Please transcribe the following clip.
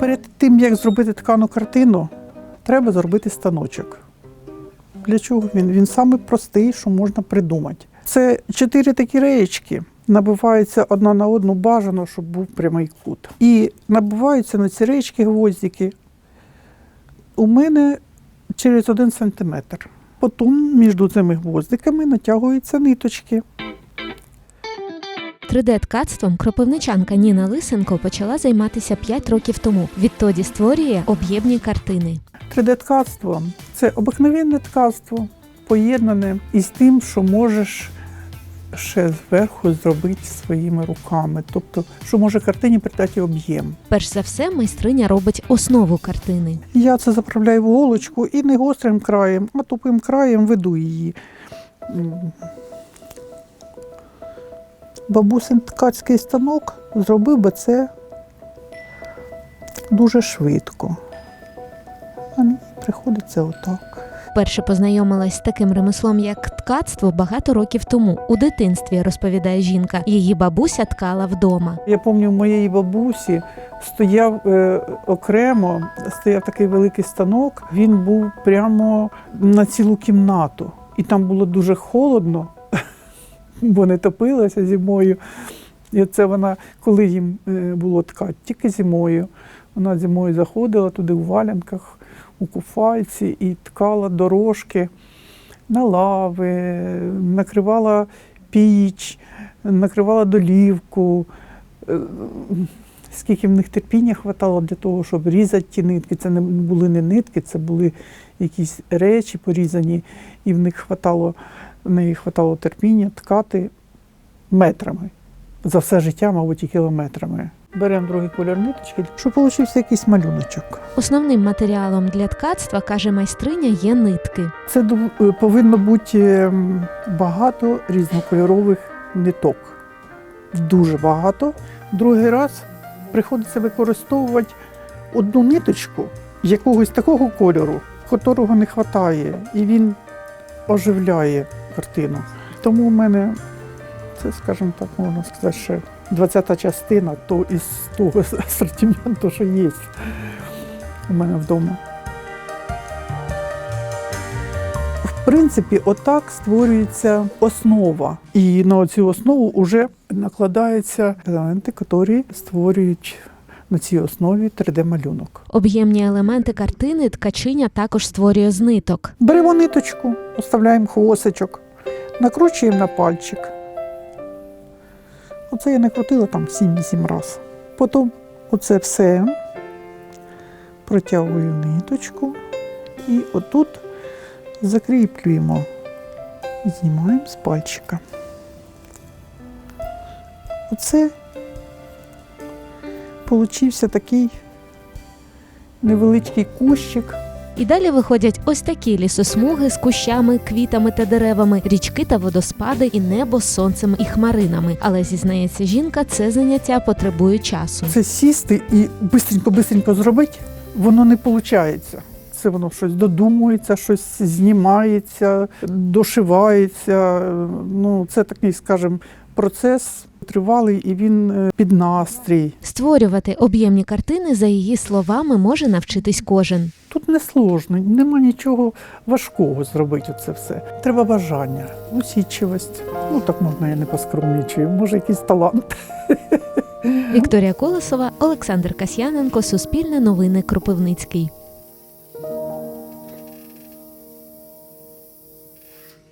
Перед тим, як зробити ткану картину, треба зробити станочок. Для чого він? Він самий простий, що можна придумати. Це чотири такі реєчки. Набиваються одна на одну бажано, щоб був прямий кут. І набиваються на ці реєчки гвоздики. У мене через один сантиметр. Потім між цими гвоздиками натягуються ниточки. 3D-ткацтвом кропивничанка Ніна Лисенко почала займатися 5 років тому. Відтоді створює об'ємні картини. 3D-ткацтво це обикновенне ткацтво, поєднане із тим, що можеш ще зверху зробити своїми руками. Тобто, що може картині придати об'єм. Перш за все, майстриня робить основу картини. Я це заправляю в голочку і не гострим краєм, а тупим краєм веду її. Бабусин ткацький станок зробив би це дуже швидко. А мені приходиться отак. Вперше познайомилась з таким ремеслом, як ткацтво, багато років тому. У дитинстві розповідає жінка. Її бабуся ткала вдома. Я пам'ятаю, у моєї бабусі стояв е, окремо, стояв такий великий станок. Він був прямо на цілу кімнату. І там було дуже холодно, бо не топилася зимою. І це вона, коли їм е, було ткати, тільки зимою. Вона зимою заходила туди у валянках, у куфайці і ткала дорожки на лави, накривала піч, накривала долівку. Е, Скільки в них терпіння хватало для того, щоб різати ті нитки. Це не були не нитки, це були якісь речі порізані, і в них хватало, в неї хватало терпіння ткати метрами. За все життя, мабуть, і кілометрами. Беремо другий кольор ниточки, щоб получився якийсь малюночок. Основним матеріалом для ткацтва, каже майстриня, є нитки. Це е, повинно бути ем, багато різнокольорових ниток. Дуже багато. Другий раз приходиться використовувати одну ниточку якогось такого кольору, котрого не вистачає, і він оживляє картину. Тому у мене це, скажімо так, можна сказати, ще 20-та частина то із того асортименту, що є у мене вдома. В принципі, отак створюється основа. І на цю основу вже накладаються елементи, які створюють на цій основі 3D-малюнок. Об'ємні елементи картини ткачиня також створює з ниток. Беремо ниточку, оставляємо хвостичок, накручуємо на пальчик. Оце я не крутила там 7-8 разів. Потім оце все протягую ниточку і отут закріплюємо, знімаємо з пальчика. Оце получився такий невеличкий кущик. І далі виходять ось такі лісосмуги з кущами, квітами та деревами, річки та водоспади, і небо з сонцем і хмаринами. Але зізнається жінка, це заняття потребує часу. Це сісти і бистренько-бистренько зробити, воно не виходить. Це воно щось додумується, щось знімається, дошивається. Ну, це такий, скажімо, процес тривалий і він е, під настрій. Створювати об'ємні картини, за її словами, може навчитись кожен. Тут не сложно, нема нічого важкого зробити це все. Треба бажання, усідчивість. Ну так можна я не поскромнічую, може якийсь талант. Вікторія Колесова, Олександр Касьяненко, Суспільне новини Кропивницький.